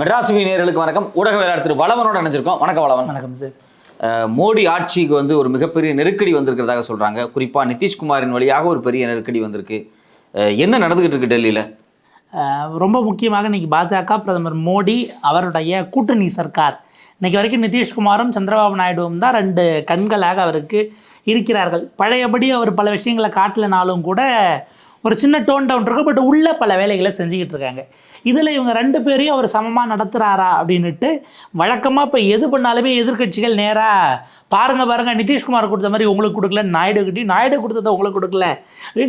மெட்ராஸ் நேயர்களுக்கு வணக்கம். ஊடக வேளாளர் திரு வளவனோட நினைச்சிருக்கோம் வணக்கம் வளவன். வணக்கம் சார். மோடி ஆட்சிக்கு வந்து ஒரு மிகப்பெரிய நெருக்கடி வந்திருக்கிறதாக சொல்றாங்க. குறிப்பா நிதிஷ்குமாரின் வழியாக ஒரு பெரிய நெருக்கடி வந்திருக்கு. என்ன நடந்துகிட்டு இருக்கு டெல்லியில? ரொம்ப முக்கியமாக இன்னைக்கு பாஜக பிரதமர் மோடி அவருடைய கூட்டணி சர்க்கார். இன்னைக்கு வரைக்கும் நிதிஷ்குமாரும் சந்திரபாபு நாயுடுவும் தான் ரெண்டு கண்களாக அவருக்கு இருக்கிறார்கள். பழையபடி அவர் பல விஷயங்களை காட்டலனாலும் கூட ஒரு சின்ன டோன் டவுன் இருக்கு. பட் உள்ள பல வேலைகளை செஞ்சுக்கிட்டு இருக்காங்க. இதில் இவங்க ரெண்டு பேரையும் அவர் சமமாக நடத்துகிறாரா அப்படின்னுட்டு வழக்கமாக இப்போ எது பண்ணாலுமே எதிர்க்கட்சிகள் நேராக பாருங்க பாருங்கள் நிதிஷ்குமார் கொடுத்த மாதிரி உங்களுக்கு கொடுக்கல நாயுடுகிட்டையும் நாயுடு கொடுத்ததை உங்களுக்கு கொடுக்கல.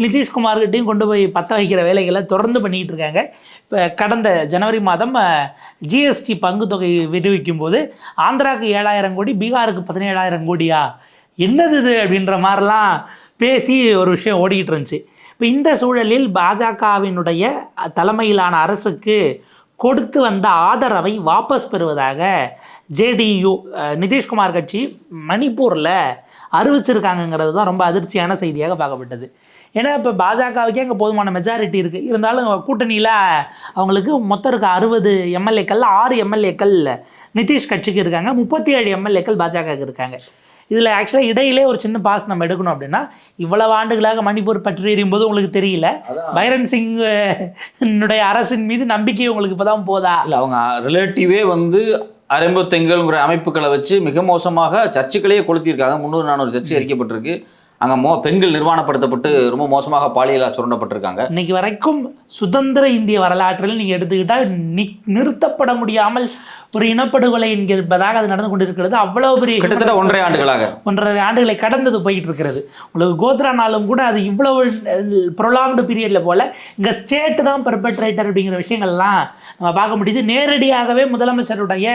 நிதிஷ்குமார்கிட்டையும் கொண்டு போய் பற்ற வைக்கிற வேலைகளை தொடர்ந்து பண்ணிக்கிட்டு இருக்காங்க. இப்போ கடந்த ஜனவரி மாதம் ஜிஎஸ்டி பங்கு தொகை விடுவிக்கும் போது ஆந்திராவுக்கு ஏழாயிரம் கோடி பீகாருக்கு பதினேழாயிரம் கோடியா? என்னது இது அப்படின்ற மாதிரிலாம் பேசி ஒரு விஷயம் ஓடிக்கிட்டு இருந்துச்சு. இப்போ இந்த சூழலில் பாஜகவினுடைய தலைமையிலான அரசுக்கு கொடுத்து வந்த ஆதரவை வாபஸ் பெறுவதாக ஜேடியு நிதிஷ்குமார் கட்சி மணிப்பூரில் அறிவிச்சிருக்காங்கங்கிறது தான் ரொம்ப அதிர்ச்சியான செய்தியாக பார்க்கப்பட்டது. ஏன்னா இப்போ பாஜகவுக்கே அங்கே போதுமான மெஜாரிட்டி இருக்குது இருந்தாலும் கூட்டணியில் அவங்களுக்கு மொத்தம் இருக்க அறுபது எம்எல்ஏக்கள் ஆறு எம்எல்ஏக்கள் நிதிஷ் கட்சிக்கு இருக்காங்க. முப்பத்தி ஏழு எம்எல்ஏக்கள் பாஜகவுக்கு இருக்காங்க. இதில் ஆக்சுவலாக இடையிலே ஒரு சின்ன பாஸ் நம்ம எடுக்கணும் அப்படின்னா இவ்வளவு ஆண்டுகளாக மணிப்பூர் பற்றி எறியும்போது உங்களுக்கு தெரியல. பைரன் சிங் அரசின் மீது நம்பிக்கை உங்களுக்கு இப்போதான் போதா? இல்ல அவங்க ரிலேட்டிவே வந்து அரைம்பத்தெங்கல்ங்கிற அமைப்புகளை வச்சு மிக மோசமாக சர்ச்சுக்களையே கொளுத்தியிருக்காங்க. முந்நூறு நானூறு சர்ச்சை எரிக்கப்பட்டிருக்கு. அங்க மோ பெண்கள் நிர்வாணப்படுத்தப்பட்டு ரொம்ப மோசமாக பாலியலா சுரண்டப்பட்டிருக்காங்க. இன்னைக்கு வரைக்கும் சுதந்திர இந்திய வரலாற்றில் நீங்கள் எடுத்துக்கிட்டால் நி நிறுத்தப்பட முடியாமல் ஒரு இனப்படுகொலை என்கிறதாக அது நடந்து கொண்டிருக்கிறது. அவ்வளவு பெரிய கிட்டத்தட்ட ஒன்றரை ஆண்டுகளாக. ஒன்றரை ஆண்டுகளை கடந்தது போயிட்டு இருக்கிறது உங்களுக்கு கோத்ரானாலும் கூட அது இவ்வளவு ப்ரொலாங்டு பீரியடில் போல இங்கே ஸ்டேட் தான் பெர்பட்ரேட்டர் அப்படிங்கிற விஷயங்கள்லாம் நம்ம பார்க்க முடியுது. நேரடியாகவே முதலமைச்சருடைய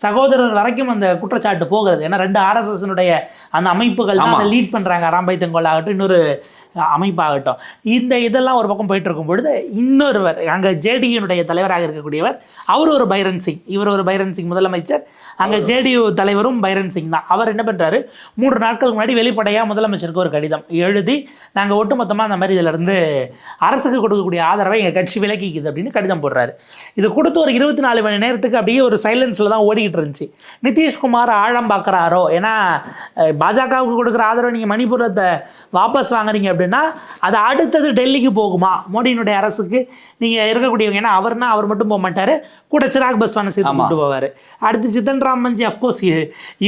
சகோதரர் வரைக்கும் அந்த குற்றச்சாட்டு போகிறது. ஏன்னா ரெண்டு ஆர்எஸ்எஸ்னுடைய அந்த அமைப்புகள் தான் லீட் பண்ணுறாங்க ராம்பாய் தெங்கோல் ஆகட்டும் இன்னொரு அமைப்பாகட்டும். இந்த இதெல்லாம் ஒரு பக்கம் போயிட்டு இருக்கும் பொழுது இன்னொருவர் அங்கே ஜேடியுனுடைய தலைவராக இருக்கக்கூடியவர் அவர் ஒரு பைரன் சிங். இவர் ஒரு பைரன் சிங் முதலமைச்சர். அங்கே ஜேடியு தலைவரும் பைரன் சிங் தான். அவர் என்ன பண்ணுறாரு மூன்று நாட்களுக்கு முன்னாடி வெளிப்படையாக முதலமைச்சருக்கு ஒரு கடிதம் எழுதி நாங்கள் ஒட்டுமொத்தமாக அந்த மாதிரி இதுல இருந்து அரசுக்கு கொடுக்கக்கூடிய ஆதரவை எங்கள் கட்சி விலக்கிக்குது அப்படின்னு கடிதம் போடுறாரு. இது கொடுத்து ஒரு இருபத்தி நாலு மணி நேரத்துக்கு அப்படியே ஒரு சைலன்ஸில் தான் ஓடிக்கிட்டு இருந்துச்சு. நிதிஷ்குமார் ஆழம் பார்க்குறாரோ ஏன்னா பாஜகவுக்கு கொடுக்குற ஆதரவை நீங்கள் மணிப்புரத்தை வாபஸ் வாங்குறீங்க அப்படின்னா அது அடுத்தது டெல்லிக்கு போகுமா? மோடியினுடைய அரசுக்கு நீங்கள் இருக்கக்கூடியவங்க ஏன்னா அவர்னா அவர் மட்டும் போக மாட்டார். கூட சிராக் பஸ்வானை சேர்த்து. கூட்டு போவார். அடுத்து சித்தன் ராமன்ஜி அஃப்கோர்ஸ்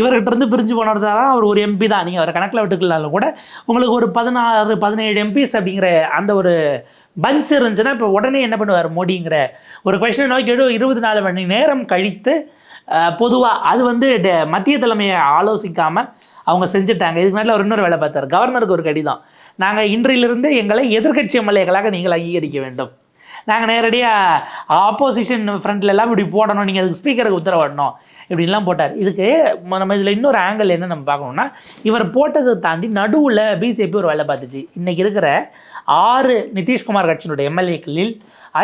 இவர்கிட்ட இருந்து பிரிஞ்சு போனது தான் அவர் ஒரு எம்பி தான். நீங்கள் அவரை கணக்கில் விட்டுக்கலாலும் கூட உங்களுக்கு ஒரு பதினாறு பதினேழு எம்பிஸ் அப்படிங்கிற அந்த ஒரு பஞ்ச் இருந்துச்சுன்னா இப்போ உடனே என்ன பண்ணுவார் மோடிங்கிற ஒரு கொஸ்டினை நோக்கி இருபத்தி நாலு மணி நேரம் கழித்து பொதுவாக அது வந்து மத்திய தலைமையை ஆலோசிக்காமல் அவங்க செஞ்சுட்டாங்க. இதுக்கு மேலே அவர் இன்னொரு வேலை பார்த்தார். கவர்னருக்கு ஒரு கடிதம். நாங்கள் இன்றையிலிருந்து எங்களை எதிர்க்கட்சி எம்எல்ஏக்களாக நீங்கள் அங்கீகரிக்க வேண்டும். நாங்கள் நேரடியாக ஆப்போசிஷன் ஃப்ரண்ட்ல எல்லாம் இப்படி போடணும் நீங்கள் அதுக்கு ஸ்பீக்கருக்கு உத்தரவிடணும் இப்படின்லாம் போட்டார். இதுக்கு நம்ம இதில் இன்னொரு ஆங்கிள் என்ன நம்ம பார்க்கணும்னா இவர் போட்டதை தாண்டி நடுவில் பிஜேபி ஒரு வேலை பார்த்துச்சு. இன்றைக்கி இருக்கிற ஆறு நிதிஷ்குமார் கட்சியினுடைய எம்எல்ஏக்களில்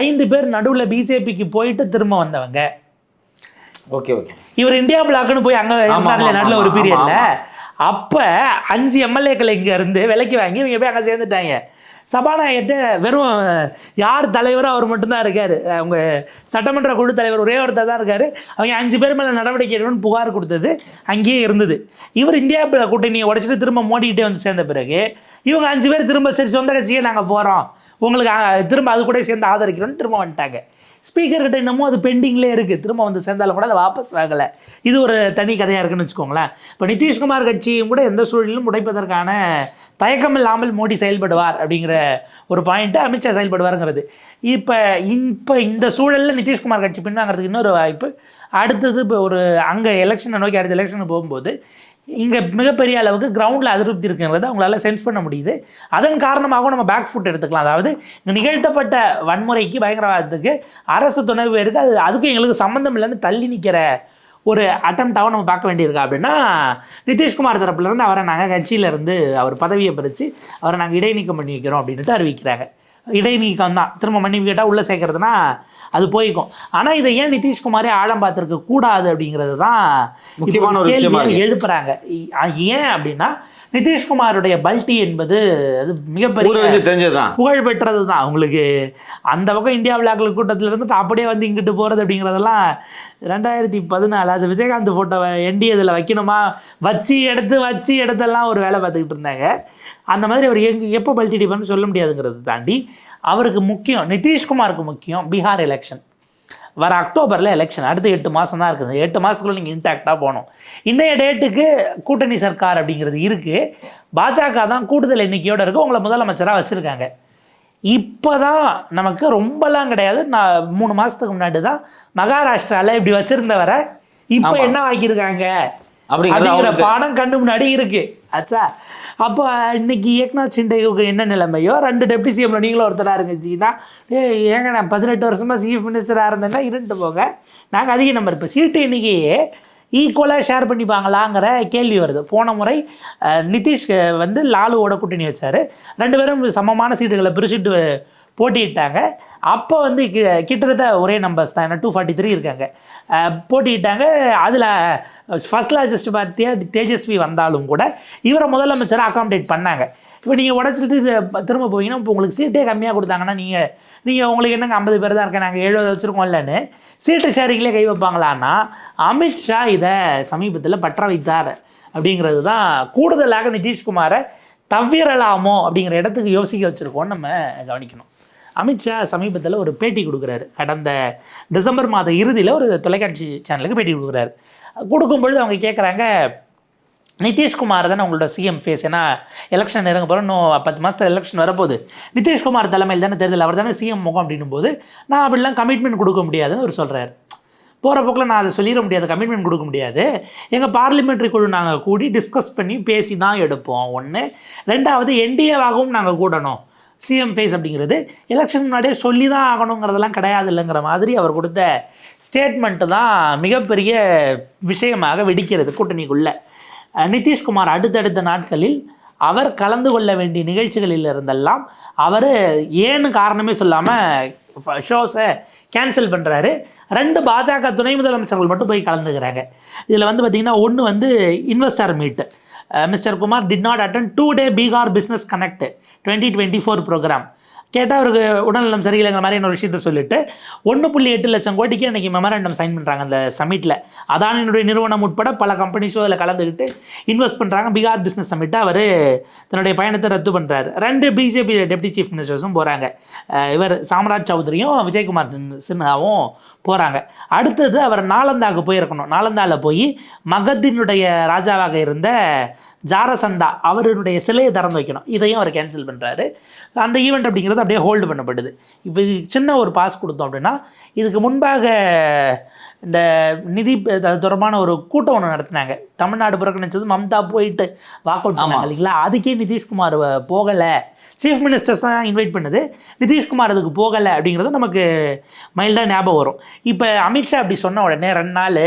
ஐந்து பேர் நடுவில் பிஜேபிக்கு போயிட்டு திரும்ப வந்தவங்க. Okay okay. இவர் இந்தியா பிளாக்னு போய் அங்கே நடுவில் ஒரு பீரியட்ல. அப்போ அஞ்சு எம்எல்ஏக்கள் இங்கேருந்து விலைக்கு வாங்கி இவங்க போய் அங்கே சேர்ந்துட்டாங்க. சபாநாயகர்கிட்ட வெறும் யார் தலைவரோ அவர் மட்டும்தான் இருக்கார். அவங்க சட்டமன்ற குழு தலைவர் ஒரே ஒருத்தர் தான் இருக்கார். அவங்க அஞ்சு பேர் மேலே நடவடிக்கை எடுக்கணும்னு புகார் கொடுத்தது அங்கேயே இருந்தது. இவர் இந்தியா கூட்டணியை உடைச்சிட்டு திரும்ப மோடிக்கிட்டே வந்து சேர்ந்த பிறகு இவங்க அஞ்சு பேர் திரும்ப சரி சொந்த கட்சியே நாங்கள் போகிறோம் உங்களுக்கு திரும்ப அது கூட சேர்ந்து ஆதரிக்கிறோன்னு திரும்ப வந்துட்டாங்க. ஸ்பீக்கர்கிட்ட என்னமோ இன்னமும் அது பெண்டிங்லேயே இருக்குது திரும்ப வந்து சேர்ந்தாலும் கூட அதை வாபஸ் வாங்கலை. இது ஒரு தனி கதையாக இருக்குன்னு வச்சுக்கோங்களேன். இப்போ நிதிஷ்குமார் கட்சியும் கூட எந்த சூழலிலும் உடைப்பதற்கான தயக்கம் இல்லாமல் மோடி செயல்படுவார் அப்படிங்கிற ஒரு பாயிண்ட்டை அமித்ஷா செயல்படுவாருங்கிறது. இப்போ இப்போ இந்த சூழலில் நிதிஷ்குமார் கட்சி பின்வாங்கிறதுக்கு இன்னொரு வாய்ப்பு. அடுத்தது இப்போ ஒரு அங்கே எலெக்ஷனை நோக்கி அடுத்த எலெக்ஷனுக்கு போகும்போது இங்கே மிகப்பெரிய அளவுக்கு கிரவுண்டில் அதிருப்தி இருக்குங்கிறத அவங்களால சென்ஸ் பண்ண முடியுது. அதன் காரணமாகவும் நம்ம பேக் ஃபுட் எடுத்துக்கலாம். அதாவது இங்கே நிகழ்த்தப்பட்ட வன்முறைக்கு பயங்கரவாதத்துக்கு அரசு துணைவு இருக்குது அது அதுக்கும் எங்களுக்கு சம்மந்தம் இல்லைன்னு தள்ளி நிற்கிற ஒரு அட்டம்ப்டாகவும் நம்ம பார்க்க வேண்டியிருக்கா. அப்படின்னா நிதிஷ்குமார் தரப்புலேருந்து அவரை நாங்கள் கட்சியிலேருந்து அவர் பதவியை பறித்து அவரை நாங்கள் இடைநீக்கம் பண்ணி வைக்கிறோம் அப்படின்ட்டு அறிவிக்கிறாங்க. இடைநீக்கம் தான் திரும்ப மன்னிப்பு கேட்டால் உள்ளே சேர்க்கறதுனா அது போய்க்கும். ஆனால் இதை ஏன் நிதிஷ்குமாரே ஆழம் பார்த்துருக்க கூடாது அப்படிங்கிறது தான் முக்கியமான ஒரு. எழுப்புறாங்க. ஏன் அப்படின்னா நிதிஷ்குமாருடைய பல்டி என்பது அது மிகப்பெரிய தெரிஞ்சதுதான். புகழ் பெற்றது தான் அவங்களுக்கு அந்த பக்கம் இந்தியா விளையாட்டு கூட்டத்தில் இருந்துட்டு அப்படியே வந்து இங்கிட்டு போகிறது அப்படிங்கிறதெல்லாம் ரெண்டாயிரத்தி பதினாலு அது விஜயகாந்த் ஃபோட்டோவை எண்டி இதில் வைக்கணுமா? வச்சு எடுத்து வச்சு எடுத்தெல்லாம் ஒரு வேலை பார்த்துக்கிட்டு இருந்தாங்க. அந்த மாதிரி அவர் எங்க எப்போ பல்டி அடிப்பார்னு சொல்ல முடியாதுங்கிறத தாண்டி அவருக்கு முக்கியம் நிதிஷ்குமாருக்கு முக்கியம் பீகார் எலெக்ஷன் வர அக்டோபரில் எலெக்ஷன் அடுத்த எட்டு மாதம் தான் இருக்குது. எட்டு மாதத்துக்குள்ள நீங்கள் இன்டாக்டாக போகணும். இன்றைய டேட்டுக்கு கூட்டணி சர்க்கார் அப்படிங்கிறது இருக்குது பாஜக தான் கூடுதல் எண்ணிக்கையோடு இருக்குது உங்களை முதலமைச்சராக வச்சுருக்காங்க. இப்போ தான் நமக்கு ரொம்பலாம் கிடையாது. நான் மூணு மாதத்துக்கு முன்னாடி தான் மகாராஷ்டிராவில் இப்படி வச்சுருந்தவரை இப்போ. என்ன ஆக்கியிருக்காங்க? அப்படிங்கிற பாடம் கண்ணு முன்னாடி இருக்கு. ஆச்சா அப்போ இன்னைக்கு ஏக்நாத் சிண்டேவுக்கு என்ன நிலைமையோ? ரெண்டு டெப்டி சிஎம்ல நீங்களும் ஒருத்தராக இருந்துச்சுன்னா ஏ ஏங்க நான் பதினெட்டு வருஷமாக சீஃப் மினிஸ்டராக இருந்தேன்னா இருந்துட்டு போங்க. நாங்கள் அதிக நம்பர் இப்போ சீட்டு இன்றைக்கி ஈக்குவலாக ஷேர் பண்ணிப்பாங்களாங்கிற கேள்வி வருது. போன முறை நிதிஷ் வந்து லாலுவோட கூட்டணி வச்சார். ரெண்டு பேரும் சமமான சீட்டுகளை பிரிச்சுட்டு போட்டியிட்டாங்க. அப்போ வந்து கிட்டத்தட்ட ஒரே நம்பர்ஸ் தான். டூ ஃபார்ட்டி த்ரீ இருக்காங்க. அஹ், போட்டியிட்டாங்க. அதில் ஃபஸ்ட் லார்ஜஸ்ட் பார்த்தியா தேஜஸ்வி வந்தாலும் கூட இவரை முதலமைச்சரை அகாமடேட் பண்ணாங்க. இப்போ நீங்கள் உடச்சிட்டு இது திரும்ப போவீங்கன்னா இப்போ உங்களுக்கு சீட்டே கம்மியாக கொடுத்தாங்கன்னா நீங்கள் நீங்கள் உங்களுக்கு என்னங்க ஐம்பது பேர் தான் இருக்கேன் நாங்கள் எழுபது வச்சுருக்கோம் இல்லைன்னு சீட்டு ஷேரிங்லேயே கை வைப்பாங்களான்னா அமித்ஷா இதை சமீபத்தில் பற்ற வைத்தார் அப்படிங்கிறது தான் கூடுதலாக நிதிஷ்குமாரை தவிரலாமோ அப்படிங்கிற இடத்துக்கு யோசிக்க வச்சுருக்கோம்னு நம்ம கவனிக்கணும். அமித்ஷா சமீபத்தில் ஒரு பேட்டி கொடுக்குறாரு. கடந்த டிசம்பர் மாத இறுதியில் ஒரு தொலைக்காட்சி சேனலுக்கு பேட்டி கொடுக்குறாரு. கொடுக்கும்பொழுது அவங்க கேட்குறாங்க நிதிஷ்குமார் தானே உங்களோட சிஎம் ஃபேஸ் ஏன்னா எலெக்ஷன் இறங்க போகிறோம் இன்னும் பத்து மாதத்தில் எலெக்ஷன் வரப்போகுது. நிதிஷ்குமார் தலைமையில் தானே தேர்தல் அவர் தானே சிஎம் முகம் அப்படின்னும் போது நான் அப்படிலாம் கமிட்மெண்ட் கொடுக்க முடியாதுன்னு அவர் சொல்கிறார் போகிற போக்கில் நான் அதை சொல்லிட முடியாது கமிட்மெண்ட் கொடுக்க முடியாது. எங்கள் பார்லிமெண்ட்ரி குழு நாங்கள் கூடி டிஸ்கஸ் பண்ணி பேசி தான் எடுப்போம். ஒன்று ரெண்டாவது என்டிஏவாகவும் நாங்கள் கூடணும். சிஎம் ஃபேஸ் அப்படிங்கிறது எலெக்ஷன் முன்னாடியே சொல்லி தான் ஆகணுங்கிறதெல்லாம் கிடையாது இல்லைங்கிற மாதிரி அவர் கொடுத்த ஸ்டேட்மெண்ட்டு தான் மிகப்பெரிய விஷயமாக வெடிக்கிறது கூட்டணிக்குள்ளே. நிதிஷ்குமார் அடுத்தடுத்த நாட்களில் அவர் கலந்து கொள்ள வேண்டிய நிகழ்ச்சிகளில் இருந்தெல்லாம் அவர் ஏன்னு காரணமே சொல்லாமல் ஷோஸை கேன்சல் பண்ணுறாரு ரெண்டு பாஜக துணை முதலமைச்சர்கள் மட்டும் போய் கலந்துக்கிறாங்க. இதில் வந்து பார்த்திங்கன்னா ஒன்று வந்து investor meet mister Kumar did not attend today Bihar business connect twenty twenty four program கேட்டால் அவருக்கு உடல்நலம் சரியில்லைங்கிற மாதிரி ஒரு விஷயத்த சொல்லிட்டு ஒன்று புள்ளி எட்டு லட்சம் கோடிக்கு அன்றைக்கி மெமராண்டம் சைன் பண்ணுறாங்க அந்த சமிட்டில் அதானியினுடைய நிறுவனம் உட்பட பல கம்பெனிஸும் அதில் கலந்துக்கிட்டு இன்வெஸ்ட் பண்ணுறாங்க பீகார் பிஸ்னஸ் சமிட்டை அவர் தன்னுடைய பயணத்தை ரத்து பண்ணுறாரு ரெண்டு பிஜேபி டெப்டி சீஃப் மினிஸ்டர்ஸும் போகிறாங்க இவர் சாம்ராஜ் சௌத்ரியும் விஜயகுமார் சின்ஹாவும் போகிறாங்க அடுத்தது அவர் நாலந்தாவுக்கு போயிருக்கணும். நாலந்தாவில் போய் மகத்தினுடைய ராஜாவாக இருந்த ஜாரசந்தா அவருடைய சிலையை திறந்து வைக்கணும். இதையும் அவர் கேன்சல் பண்ணுறாரு அந்த ஈவெண்ட் அப்படிங்கிறது அப்படியே ஹோல்டு பண்ணப்படுது. இப்போ இது சின்ன ஒரு பாஸ் கொடுத்தோம் அப்படின்னா இதுக்கு முன்பாக இந்த நிதி தொடர்பான ஒரு கூட்டம் ஒன்று நடத்தினாங்க. தமிழ்நாடு புறக்கணிச்சது மம்தா போயிட்டு வாக் அவுட் பண்ணாங்க இல்லைங்களா? அதுக்கே நிதிஷ்குமார் போகலை. சீஃப் மினிஸ்டர்ஸ் தான் இன்வைட் பண்ணுது. நிதிஷ்குமார் அதுக்கு போகலை அப்படிங்கிறது நமக்கு மைல்டாக ஞாபகம் வரும். இப்போ அமித்ஷா அப்படி சொன்ன உடனே ரெண்டு நாள்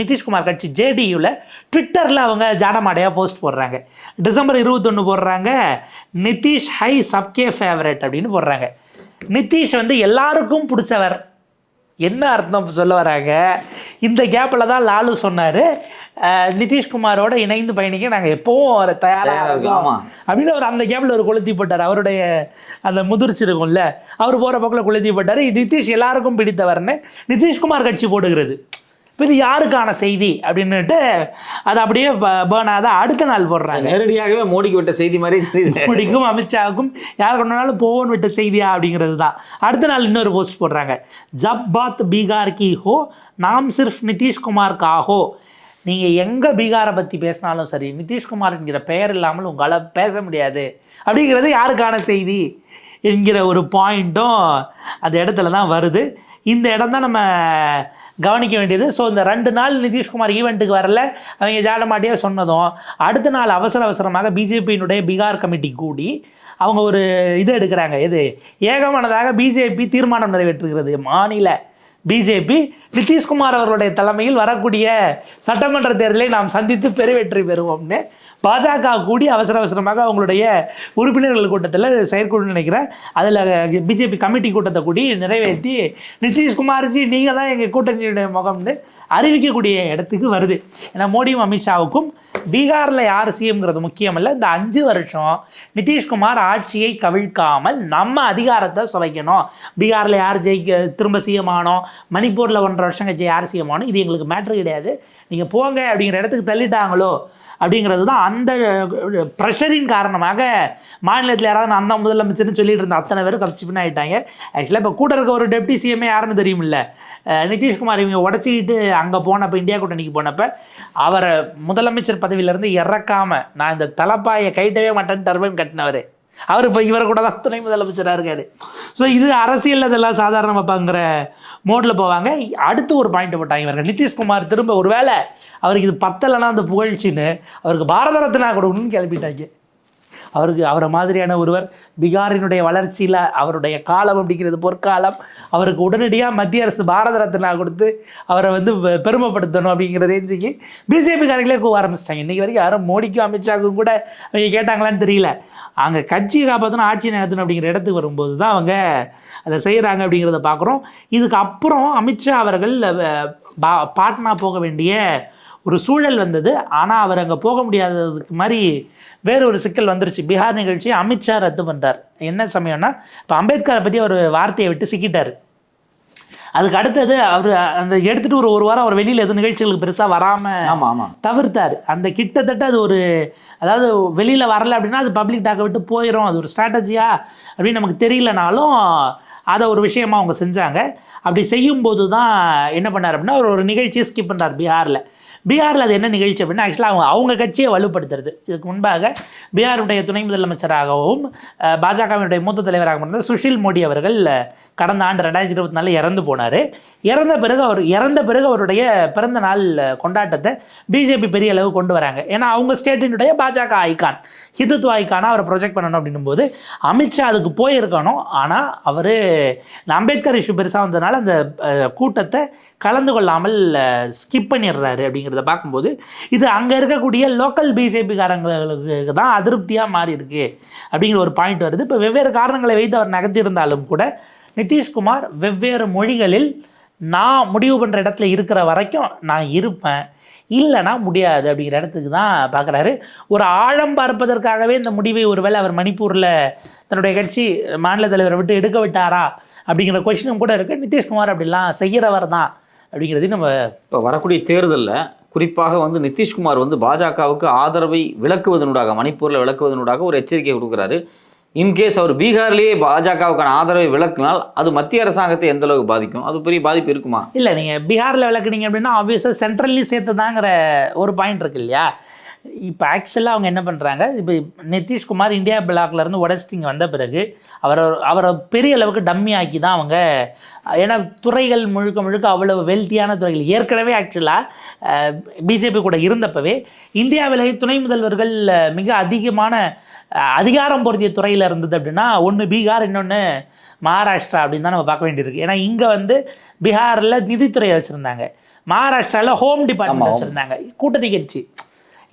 நிதிஷ்குமார் கட்சி ஜேடியூவில் ட்விட்டரில் அவங்க ஜாடமாடையாக போஸ்ட் போடுறாங்க. டிசம்பர் இருபத்தொன்று போடுறாங்க. நிதிஷ் ஹை சப்கே ஃபேவரட் அப்படின்னு போடுறாங்க. நிதிஷ் வந்து எல்லாருக்கும் பிடிச்சவர். என்ன அர்த்தம் சொல்ல வராங்க? இந்த கேப்பில் தான் லாலு சொன்னார். நிதிஷ்குமாரோட இணைந்து பயணிக்க நாங்கள் எப்போவும் ஒரு தயாராக தயாரா இருக்கோம். அப்படின்னு அவர் அந்த கேப்பில் ஒரு கொளுத்தி போட்டார். அவருடைய அந்த முதிர்ச்சி இருக்கும்ல அவர் போகிற பக்கம் கொளுத்தி போட்டார். நிதிஷ் எல்லாருக்கும் பிடித்தவர்னு நிதிஷ்குமார் கட்சி போடுகிறது இப்போ இது யாருக்கான செய்தி அப்படின்னுட்டு அது அப்படியே பேர்ன் ஆகாத. அடுத்த நாள் போடுறாங்க நேரடியாகவே மோடிக்கு விட்ட செய்தி மாதிரி மோடிக்கும் அமித்ஷாவுக்கும் யார் கொண்டாலும் போவோன்னு விட்ட செய்தியா அப்படிங்கிறது தான். அடுத்த நாள் இன்னொரு போஸ்ட் போடுறாங்க. ஜப் பாத் பீகார் கி ஹோ நாம் சிர்ஃப் நிதிஷ்குமார் கா ஹோ. நீங்கள் எங்கே பீகாரை பற்றி பேசினாலும் சரி நிதிஷ்குமார் என்கிற பெயர் இல்லாமல் உங்களால் பேச முடியாது. அப்படிங்கிறது யாருக்கான செய்தி? என்கிற ஒரு பாயிண்ட்டும் அந்த இடத்துல தான் வருது. இந்த இடம் தான் நம்ம கவனிக்க வேண்டியது. ஸோ இந்த ரெண்டு நாள் நிதிஷ்குமார் ஈவெண்ட்டுக்கு வரல. அவங்க ஜாடமாட்டியாக சொன்னதும் அடுத்த நாள் அவசர அவசரமாக பிஜேபியினுடைய பீகார் கமிட்டி கூடி அவங்க ஒரு இது எடுக்கிறாங்க. இது ஏகமானதாக பிஜேபி தீர்மானம் நிறைவேற்றுகிறது. மாநில பிஜேபி நிதிஷ்குமார் அவர்களுடைய தலைமையில் வரக்கூடிய சட்டமன்ற தேர்தலை நாம் சந்தித்து பெருவெற்றி பெறுவோம்னு பாஜக கூடி அவசர அவசரமாக அவங்களுடைய உறுப்பினர்கள் கூட்டத்தில் செயற்குழு நினைக்கிறேன். அதில் பிஜேபி கமிட்டி கூட்டத்தை கூடி நிறைவேற்றி நிதிஷ்குமார்ஜி நீங்கள் தான் எங்கள் கூட்டணியுடைய முகம்னு அறிவிக்கக்கூடிய இடத்துக்கு வருது. ஏன்னா மோடியும் அமித்ஷாவுக்கும் பீகாரில் யார் சிஎம்ங்கிறது முக்கியமல்ல. இந்த அஞ்சு வருஷம் நிதிஷ்குமார் ஆட்சியை கவிழ்க்காமல் நம்ம அதிகாரத்தை சுவைக்கணும். பீகாரில் யார் ஜெயிக்க திரும்ப சிஎம் ஆனோம். மணிப்பூரில் ஒன்றரை வருஷம் கழிச்சு யார் சிஎம் ஆனோம். இது எங்களுக்கு மேட்ரு கிடையாது. நீங்கள் போங்க அப்படிங்கிற இடத்துக்கு தள்ளிட்டாங்களோ அப்படிங்கிறது தான் அந்த ப்ரெஷரின் காரணமாக மாநிலத்தில் யாராவது அந்த முதலமைச்சர்னு சொல்லிட்டு இருந்த அத்தனை பேரும் கப்சி பின்ன ஆகிட்டாங்க ஆக்சுவலாக இப்போ கூட இருக்க ஒரு டெப்டி சிஎம்ஏ யாருன்னு தெரியுமில்ல. நிதிஷ்குமார் இவங்க உடச்சிக்கிட்டு அங்கே போனப்போ இந்தியா கூட்டணிக்கு போனப்போ அவரை முதலமைச்சர் பதவியிலேருந்து இறக்காமல் நான் இந்த தலப்பாயை கைட்டவே மாட்டேன்னு டர்பைன் கட்டினவர். அவர் இப்போ இவரை கூட தான் துணை முதலமைச்சராக இருக்காரு. ஸோ இது அரசியல் அதெல்லாம் சாதாரண வைப்பாங்கிற மோடில் போவாங்க. அடுத்து ஒரு பாயிண்ட் போட்டாங்க இவர்கள் நிதிஷ்குமார் திரும்ப ஒருவேளை அவருக்கு இது பத்தலைன்னா அந்த புகழ்ச்சின்னு அவருக்கு பாரத ரத்னா கொடுக்கணும்னு கிளப்பிட்டாங்க அவருக்கு அவரை மாதிரியான ஒருவர் பீகாரினுடைய வளர்ச்சியில் அவருடைய காலம் அப்படிங்கிறது பொற்காலம் அவருக்கு உடனடியாக மத்திய அரசு பாரத ரத்னா கொடுத்து அவரை வந்து பெருமைப்படுத்தணும் அப்படிங்கிற ரேஞ்சுக்கு பிஜேபிக்காரங்களே கூவ ஆரம்பிச்சிட்டாங்க. இன்றைக்கி வரைக்கும் யாரும் மோடிக்கும் அமித்ஷாவுக்கும் கூட அவங்க கேட்டாங்களான்னு தெரியல. அங்கே கட்சியை காப்பாற்றணும் ஆட்சி நகர்த்தணும் அப்படிங்கிற இடத்துக்கு வரும்போது தான் அவங்க அதை செய்கிறாங்க அப்படிங்கிறத பார்க்குறோம். இதுக்கு அப்புறம் அமித்ஷா அவர்கள் பா- பாட்னா போக வேண்டிய ஒரு சூழல் வந்தது. ஆனால் அவர் அங்கே போக முடியாததுக்கு மாதிரி வேற ஒரு சிக்கல் வந்துருச்சு. பீகார் நிகழ்ச்சி அமித்ஷா ரத்து பண்ணுறார் என்ன சமயம்னா இப்போ அம்பேத்கரை பற்றி ஒரு வார்த்தையை விட்டு சிக்கிட்டார். அதுக்கு அடுத்தது அவர் அந்த எடுத்துகிட்டு ஒரு ஒரு வாரம் அவர் வெளியில் எதுவும் நிகழ்ச்சிகளுக்கு பெருசாக வராமல் ஆமா ஆமா. தவிர்த்தார். அந்த கிட்டத்தட்ட அது ஒரு அதாவது வெளியில் வரல அப்படின்னா அது பப்ளிக் டாக்கை விட்டு போயிடும் அது ஒரு ஸ்ட்ராட்டஜியா அப்படின்னு நமக்கு தெரியலனாலும் அதை ஒரு விஷயமா அவங்க செஞ்சாங்க. அப்படி செய்யும்போது தான் என்ன பண்ணார் அப்படின்னா அவர் ஒரு நிகழ்ச்சியை ஸ்கிப் பண்ணார் பீகாரில். பீகாரில் அது என்ன நிகழ்ச்சி அப்படின்னா ஆக்சுவலாக அவங்க அவங்க கட்சியை வலுப்படுத்துறது. இதுக்கு முன்பாக பீகாருடைய துணை முதலமைச்சராகவும் பாஜகவினுடைய மூத்த தலைவராகவும் இருந்த சுஷில் மோடி அவர்கள் கடந்த ஆண்டு ரெண்டாயிரத்தி இருபத்தி நாலில் இறந்து போனார். இறந்த பிறகு அவர் இறந்த பிறகு அவருடைய பிறந்த நாள் கொண்டாட்டத்தை பிஜேபி பெரிய அளவு கொண்டு வராங்க. ஏன்னா அவங்க ஸ்டேட்டினுடைய பாஜக ஐக்கான் ஹிந்துத்துவ ஐக்கானா அவரை ப்ரொஜெக்ட் பண்ணணும் அப்படின்னும் போது அமித்ஷா அதுக்கு போயிருக்கணும். ஆனால் அவர் அம்பேத்கர் இஷ்யூ பெருசாக வந்ததுனால அந்த கூட்டத்தை கலந்து கொள்ளாமல் ஸ்கிப் பண்ணிடுறாரு அப்படிங்கிறத பார்க்கும்போது இது அங்கே இருக்கக்கூடிய லோக்கல் பிஜேபிக்காரங்களுக்கு தான் அதிருப்தியாக மாறி இருக்கு அப்படிங்கிற ஒரு பாயிண்ட் வருது. இப்போ வெவ்வேறு காரணங்களை வைத்து அவர் நகர்த்திருந்தாலும் கூட நிதிஷ்குமார் வெவ்வேறு மொழிகளில் நான் முடிவு பண்ணுற இடத்துல இருக்கிற வரைக்கும் நான் இருப்பேன். இல்லைனா முடியாது அப்படிங்கிற இடத்துக்கு தான் பார்க்குறாரு. ஒரு ஆழம் பார்ப்பதற்காகவே இந்த முடிவை ஒருவேளை அவர் மணிப்பூரில் தன்னுடைய கட்சி மாநில தலைவரை விட்டு எடுக்க விட்டாரா அப்படிங்கிற கொஷினும் கூட இருக்குது நிதிஷ்குமார் அப்படிலாம் செய்கிறவர் தான். அப்படிங்கிறதையும் நம்ம இப்போ வரக்கூடிய தேர்தலில் குறிப்பாக வந்து நிதிஷ்குமார் வந்து பாஜகவுக்கு ஆதரவை விளக்குவதனூடாக மணிப்பூரில் விளக்குவதனூடாக ஒரு எச்சரிக்கை கொடுக்குறாரு. இன்கேஸ் அவர் பீகார்லேயே பாஜகவுக்கான ஆதரவை விளக்கினால் அது மத்திய அரசாங்கத்தை எந்த அளவுக்கு பாதிக்கும்? அது பெரிய பாதிப்பு இருக்குமா? இல்லை நீங்கள் பீகாரில் விளக்குனீங்க அப்படின்னா ஆப்வியஸாக சென்ட்ரல்லி சேர்த்துதாங்கிற ஒரு பாயிண்ட் இருக்கு இல்லையா? இப்போ ஆக்சுவலாக அவங்க என்ன பண்ணுறாங்க இப்போ நிதிஷ்குமார் இந்தியா பிளாக்ல இருந்து உடச்சிட்டு இங்கே வந்த பிறகு அவரை அவரை பெரிய அளவுக்கு டம்மி ஆக்கி தான் அவங்க ஏன்னா துறைகள் முழுக்க முழுக்க அவ்வளவு வெல்த்தியான துறைகள். ஏற்கனவே ஆக்சுவலாக பிஜேபி கூட இருந்தப்பவே இந்தியாவிலேயே துணை முதல்வர்கள் மிக அதிகமான அதிகாரம் பொருந்திய துறையில் இருந்தது அப்படின்னா ஒன்று பீகார் இன்னொன்று மகாராஷ்டிரா அப்படின்னு தான் நம்ம பார்க்க வேண்டியிருக்கு. ஏன்னா இங்கே வந்து பீகாரில் நிதித்துறையை வச்சுருந்தாங்க. மகாராஷ்டிராவில் ஹோம் டிபார்ட்மெண்ட். வச்சுருந்தாங்க. கூட்டணி கட்சி.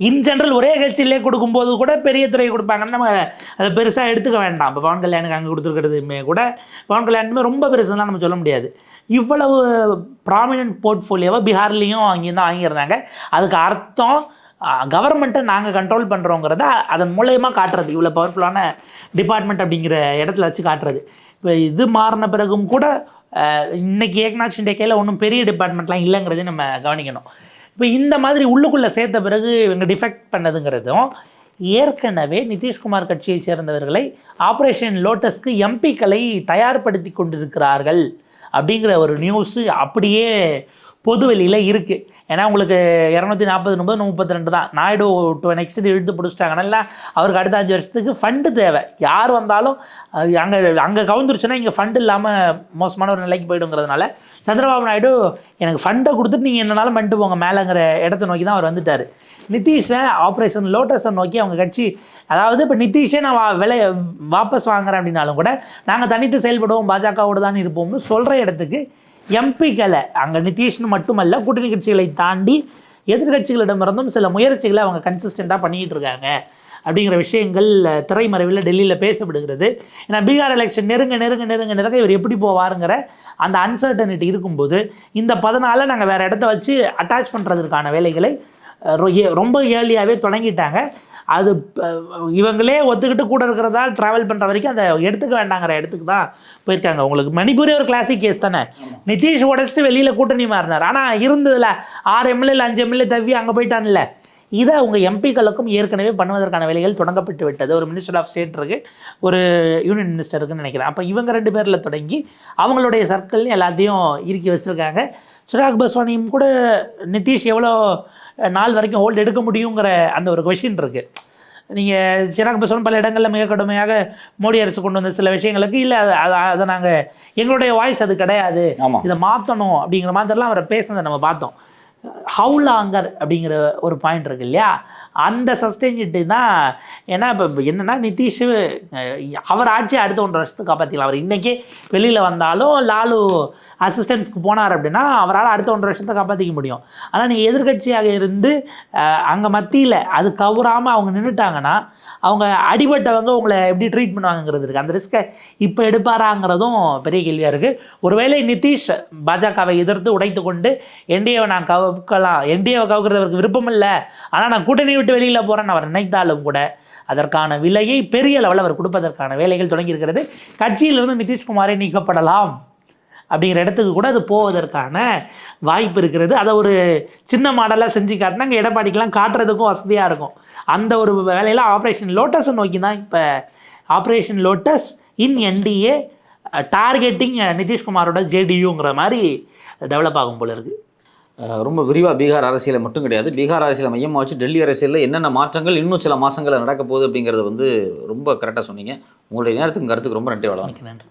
இன் ஜென்ரல் ஒரே கட்சியிலே கொடுக்கும்போது கூட பெரிய துறை கொடுப்பாங்கன்னு நம்ம அதை பெருசாக எடுத்துக்க வேண்டாம். இப்போ பவன் கல்யாணுக்கு அங்கே கொடுத்துருக்கிறதுமே கூட பவன் கல்யாணுமே ரொம்ப பெருசுலாம் நம்ம சொல்ல முடியாது. இவ்வளவு ப்ராமினன்ட் போர்ட்ஃபோலியோவை பீகார்லேயும் அங்கேயும் தான் வாங்கியிருந்தாங்க. அதுக்கு அர்த்தம் கவர்மெண்ட்டை நாங்கள் கண்ட்ரோல் பண்ணுறோங்கிறத அதன் மூலயமா காட்டுறது. இவ்வளோ பவர்ஃபுல்லான டிபார்ட்மெண்ட் அப்படிங்கிற இடத்துல வச்சு காட்டுறது. இப்போ இது மாறின பிறகும் கூட இன்றைக்கி ஏக்நாத் ஷிண்டே கையில் ஒன்றும் பெரிய டிபார்ட்மெண்ட்லாம் இல்லைங்கிறதையும் நம்ம கவனிக்கணும். இப்போ இந்த மாதிரி உள்ளுக்குள்ளே சேர்த்த பிறகு இவங்க டிஃபெக்ட் பண்ணதுங்கிறதும் ஏற்கனவே நிதிஷ்குமார் கட்சியைச் சேர்ந்தவர்களை ஆப்ரேஷன் லோட்டஸ்க்கு எம்பிக்களை தயார்படுத்தி கொண்டிருக்கிறார்கள் அப்படிங்கிற ஒரு நியூஸு அப்படியே பொதுவெளியில் இருக்குது ஏன்னா உங்களுக்கு இரநூத்தி நாற்பது ஒன்பது முப்பத்தி ரெண்டு தான். நாயுடு நெக்ஸ்ட் இது இழுத்து பிடிச்சிட்டாங்கன்னா அவருக்கு அடுத்த அஞ்சு வருஷத்துக்கு ஃபண்டு தேவை. யார் வந்தாலும் அங்கே அங்கே கவுந்துருச்சுன்னா இங்கே ஃபண்டு இல்லாமல் மோசமான ஒரு நிலைக்கு போயிடுங்கிறதுனால சந்திரபாபு நாயுடு எனக்கு ஃபண்டை கொடுத்துட்டு நீங்கள் என்னனாலும் பண்ணிட்டு போங்க மேலேங்கிற இடத்த நோக்கி தான் அவர் வந்துட்டார். நிதிஷை ஆப்ரேஷன் லோட்டஸை நோக்கி அவங்க கட்சி அதாவது இப்போ நிதிஷே நான் வா- விலை வாபஸ் வாங்குறேன் அப்படின்னாலும் கூட நாங்கள் தனித்து செயல்படுவோம் பாஜகவோடு தான் இருப்போம்னு சொல்கிற இடத்துக்கு எம்பிக்களை அங்கே நிதிஷ்னு மட்டுமல்ல கூட்டணி கட்சிகளை தாண்டி எதிர்கட்சிகளிடமிருந்தும் சில முயற்சிகளை அவங்க கன்சிஸ்டண்ட்டாக பண்ணிக்கிட்டு இருக்காங்க. அப்படிங்கிற விஷயங்கள் திரைமறைவில் டெல்லியில் பேசப்படுகிறது. ஏன்னா பீகார் எலெக்ஷன் நெருங்க நெருங்க நெருங்க நெருங்க இவர் எப்படி போவாருங்கிற அந்த அன்சர்டனிட்டி இருக்கும்போது இந்த பதினால நாங்கள் வேறு இடத்த வச்சு அட்டாச் பண்ணுறதுக்கான வேலைகளை ரொ- ஏ- ரொம்ப ஏர்லியாகவே தொடங்கிட்டாங்க. அது இவங்களே ஒத்துக்கிட்டு கூட இருக்கிறதா ட்ராவல் பண்ணுற வரைக்கும் அதை எடுத்துக்க வேண்டாங்கிற இடத்துக்கு தான் போயிருக்காங்க. உங்களுக்கு மணிப்பூரே ஒரு கிளாசிக் கேஸ் தானே? நிதிஷ் உடச்சிட்டு வெளியில் கூட்டணி மாறினார். ஆனால் இருந்ததில்ல ஆறு எம்எல்ஏ அஞ்சு எம்எல்ஏ தவி அங்கே போயிட்டான்ல. இதை அவங்க எம்பிக்களுக்கும் ஏற்கனவே பண்ணுவதற்கான வேலைகள் தொடங்கப்பட்டு விட்டது. ஒரு மினிஸ்டர் ஆஃப் ஸ்டேட் இருக்கு ஒரு யூனியன் மினிஸ்டர் இருக்குன்னு நினைக்கிறேன். அப்போ இவங்க ரெண்டு பேரில் தொடங்கி அவங்களுடைய சர்க்கிள் எல்லாத்தையும் இறுக்கி வச்சுருக்காங்க. சிராக் பஸ்வானியும் கூட நிதிஷ் எவ்வளோ நாள் வரைக்கும் ஹோல்டு எடுக்க முடியுங்கிற அந்த ஒரு கொஷின் இருக்குது நீங்கள் சிராக் பஸ்வான் பல இடங்களில் மிக கடுமையாக மோடி அரசு கொண்டு வந்த சில விஷயங்களுக்கு இல்லை அதை அதை நாங்கள் எங்களுடைய வாய்ஸ் அது கிடையாது. இதை மாற்றணும் அப்படிங்கிற மாதிரிலாம் அவரை பேசுனதை நம்ம பார்த்தோம். ஹவுலாங்கர் அப்படிங்கிற ஒரு பாயிண்ட் இருக்கு இல்லையா? அந்த சஸ்டைனிட்டி தான். ஏன்னா இப்போ என்னென்னா நிதிஷ் அவர் ஆட்சி அடுத்த ஒன்றரை வருஷத்துக்கு காப்பாற்றிக்கலாம் அவர் இன்றைக்கி வெளியில் வந்தாலும் லாலு அசிஸ்டன்ஸ்க்கு போனார் அப்படின்னா அவரால் அடுத்த ஒன்றரை வருஷத்தை காப்பாற்றிக்க முடியும். ஆனால் நீங்கள் எதிர்க்கட்சியாக இருந்து அங்கே மத்தியில் அது கவுராமல் அவங்க நின்றுட்டாங்கன்னா அவங்க அடிபட்டவங்க உங்களை எப்படி ட்ரீட் பண்ணுவாங்கங்கிறது இருக்குது அந்த ரிஸ்க்கை இப்போ எடுப்பாராங்கிறதும் பெரிய கேள்வியாக இருக்குது ஒருவேளை நிதிஷ் பாஜகவை எதிர்த்து உடைத்து கொண்டு என்டிஏவை நான் கவுக்கலாம் என்டிஏவை கவுக்கிறது அவருக்கு விருப்பம் இல்லை ஆனால் நான் கூட்டணி விட்டு வெளியில் போகிறேன்னு அவர் நினைத்தாலும் கூட அதற்கான விலையை பெரிய லெவலில் அவர் கொடுப்பதற்கான வேலைகள் தொடங்கியிருக்கிறது. கட்சியிலிருந்து நிதிஷ்குமாரே நீக்கப்படலாம் அப்படிங்கிற இடத்துக்கு கூட அது போவதற்கான வாய்ப்பு இருக்கிறது. அதை ஒரு சின்ன மாடலாக செஞ்சு காட்டினா அங்கே எடப்பாடிக்கெலாம் காட்டுறதுக்கும் வசதியாக இருக்கும். அந்த ஒரு வேலையில் ஆப்ரேஷன் லோட்டஸை நோக்கி தான் இப்போ operation lotus in NDA targeting நிதிஷ்குமாரோட ஜேடியூங்கிற மாதிரி டெவலப் ஆகும் போல இருக்குது ரொம்ப விரிவாக பீகார் அரசியலை மட்டும் கிடையாது. பீகார் அரசியலை மையமாக வச்சு டெல்லி அரசியலில் என்னென்ன மாற்றங்கள் இன்னும் சில மாதங்களில் நடக்க போகுது அப்படிங்கிறத வந்து ரொம்ப கரெக்டாக சொன்னீங்க. உங்களுடைய நேரத்துக்கு கருத்துக்கு ரொம்ப நன்றி வளம் நன்றி.